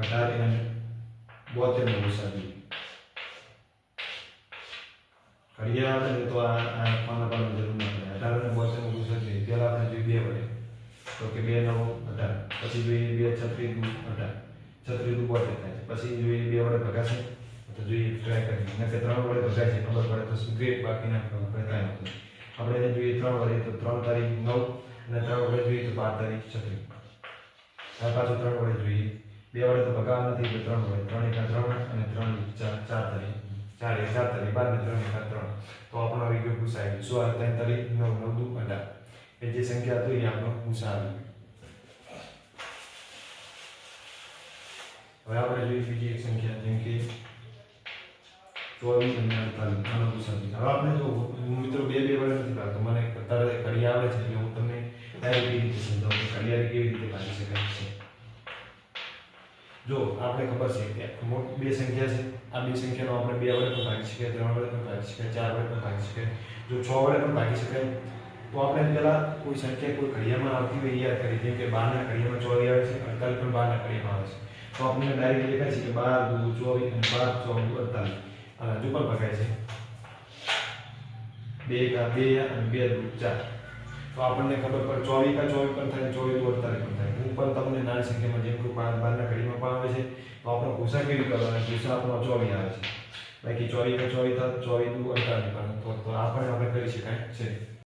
अठारह अंश बोते मुसाबी खड़िया आपने तो आ पाना पाना जरूर मत ले अठारह ने बोते मुसाबी जला आपने जो बिया बने तो के बिया ना हो अठारह जो ये छत्री दू अठारह छत्री दू बोते था पची जो ये बड़े भगा से तो जो ट्राई करें ना के त्राण बड़े भगा से नंबर बड़े तो ग्रेट बाकी ना कोई टाइम होता है अपने जो ये त्राण बड़े तो त्राण तारीख नौ ने त्राण बड़े जो ये तो बार तारीख छत्री ऐसा जो त्राण बड़े जो ये બે વડે તો ભગાવા નથી એટલે ત્રણ હોય ત્રણ એકા ત્રણ અને ત્રણ ચાર ચાર તરી ચાર એક ચાર તરી બાદ ત્રણ એકા ત્રણ તો આપણો આવી ગયો ગુસા આવી શું આવે ત્રણ તરી નવ નવ દુ અઢાર એ જે સંખ્યા હતી એ આપણો ગુસા આવી હવે આપણે જોઈએ બીજી એક સંખ્યા જેમ કે ચોવીસ અને અડતાલીસ આનો ગુસા હવે આપણે જો હું મિત્રો બે બે વડે નથી ભાગતો મને અત્યારે ઘડી આવે છે એટલે હું તમને ડાયરેક્ટ રીતે સમજાવું ઘડિયાળ કેવી રીતે પાડી શકાય છે જો આપણે ખબર છે કે મોટી બે સંખ્યા છે આ બે સંખ્યાનો આપણે 2 વડે ભાગી શકે 3 વડે ભાગી શકે 4 વડે ભાગી શકે જો 6 વડે પણ ભાગી શકે તો આપણે એટલા કોઈ સંખ્યા કોઈ ઘડિયામાં આવતી હોય એ યાદ કરી લે કે 12 ના ઘડિયામાં 24 આવી છે અંતળ પણ 12 ના ઘડિયામાં આવશે તો આપણે ડાયરેક્ટ દેખાય છે કે 12 * 2 = 24 અને 12 * 4 = 48 આના જો પર બખાય છે 2 * 2 અને 2 * 2 = 4 તો આપણે ખબર પર 24 કા 24 પર થાય 24 વડે પણ તમને નાની સંખ્યામાં જેમ કે બારના ઘડીમાં પણ આવે છે તો આપણો ગુસા કેવી કરવાનો ઘૂસા આપણો ચોવી આવે છે બાકી ચોરી તો ચોરી દુ અંતર તો આ પણ આપણે કરી શકાય છે